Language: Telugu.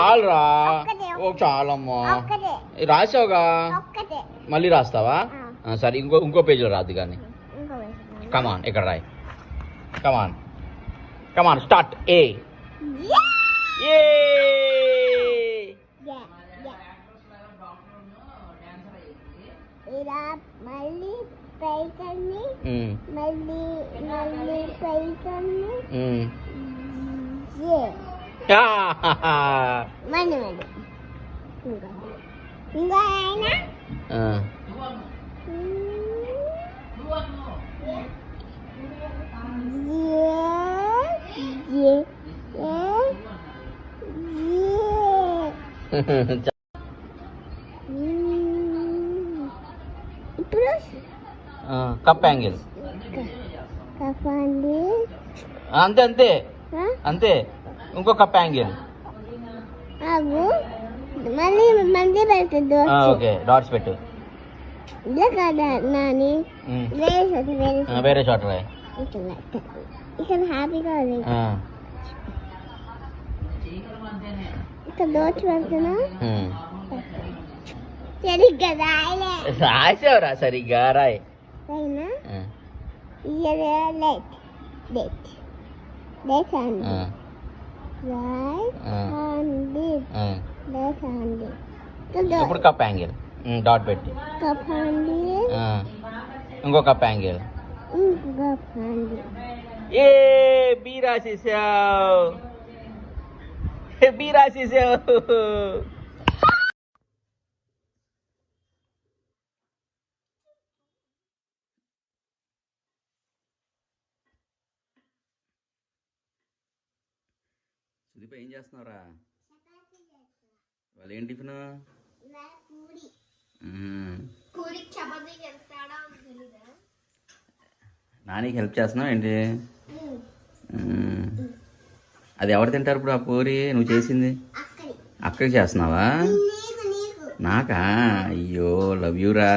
చాలురా. ఓ చాలమ్మా. రాసావుగా? మళ్ళీ రాస్తావా? సరే ఇంకో ఇంకో పేజీలో రాదు కానీ. కమాన్ ఇక్కడ Roy. Come on come on start ఏ మళ్ళీ మళ్ళీ ఉమ్. ఏ ఆ, మళ్ళీ మళ్ళీ ఇంకా ఇంకా ఆయన ఆ. ఇప్పుడు ఆ, కప్ యాంగిల్ కఫండి అంతే అంతే అంతే ఇంకో కప్ యాంగిల్ ఓకే డాట్స్ పెట్టు. వేరే చోట రాయ్. ఇక్కడ హ్యాపీగా ఉంది. ఇక్కడ దోచి పెడుతున్నా. సరిగ్గా రాయలే. రాసావురా సరిగ్గా Roy. Let let let. Let అండి ఇప్పుడు కప్ యాంగిల్ డాట్ పెట్టి. ఆ, ఇంకో కప్ యాంగిల్ ఏ బి రాసేసావు. బి రాసేసావు. సుదీప ఏం చేస్తున్నావురా? వాళ్ళు ఏం టిఫిన్? నానికి హెల్ప్ చేస్తున్నావు ఏంటి. అది ఎవరు తింటారు ఇప్పుడు ఆ పూరి? నువ్వు చేసింది? అక్కడి. అక్కడికి చేస్తున్నావా? నాకా? అయ్యో లవ్ యూరా.